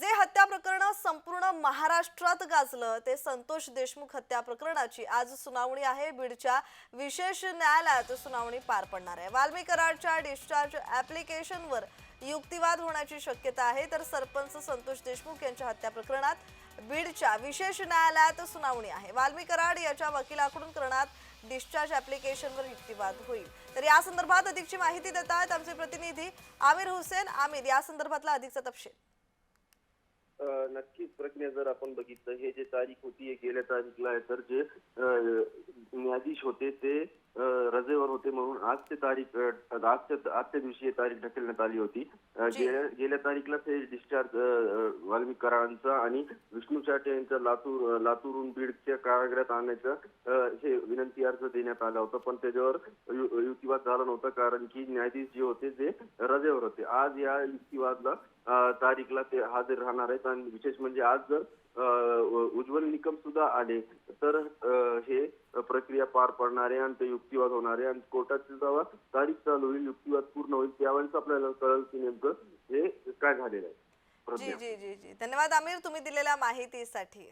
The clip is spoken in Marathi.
जे हत्या प्रकरण संपूर्ण महाराष्ट्रात गाजलं ते संतोष देशमुख हत्या प्रकरणाची आज सुनावणी आहे. बीडच्या विशेष न्यायालयात सुनावणी पार पडणार आहे. वाल्मी कराडच्या डिस्चार्ज ऍप्लिकेशनवर युक्तिवाद होण्याची शक्यता आहे. तर सरपंच संतोष देशमुख यांच्या हत्या प्रकरणात बीडच्या विशेष न्यायालयात सुनावणी आहे. वाल्मी कराड याच्या वकिलाकडून करण्यात डिस्चार्ज ऍप्लिकेशनवर युक्तिवाद होईल. तर या संदर्भात अधिकची माहिती देत आहेत आमचे प्रतिनिधी आमिर हुसेन. आमिर या संदर्भातला अधिकचा तपशील. नक्कीच प्रज्ञा जर आपण बघितलं हे जे तारीख होती गेल्या तारीखला आहे तर जे न्यायाधीश होते ते रजेवर होते म्हणून आज ते तारीख आजच्या आजच्या दिवशी तारीख ढकलण्यात आली होती. गेल्या गेल्या तारीखला ते डिस्चार्ज वाल्मिक कराडांचा आणि विष्णू चाटे यांचा लातूर अ, लातूरहून बीडच्या कारागृहात आणण्याचा हे विनंती अर्ज देण्यात आला होता. पण त्याच्यावर युक्तिवाद झाला नव्हता कारण की न्यायाधीश जे होते ते रजेवर होते. आज या युक्तिवादला तारीखला ते हजर राहणार आहेत आणि विशेष म्हणजे आज जर उज्ज्वल निकम सुद्धा आले तर हे प्रक्रिया पार पडणार आणि ते युक्तिवाद होणार आणि कोर्टाची जेव्हा तारीख चालू होईल युक्तिवाद पूर्ण होईल त्यावेळेस आपल्याला कळेल की नेमकं हे काय झालेलं आहे. जी. जी जी जी. धन्यवाद आमिर तुम्ही दिलेल्या माहितीसाठी.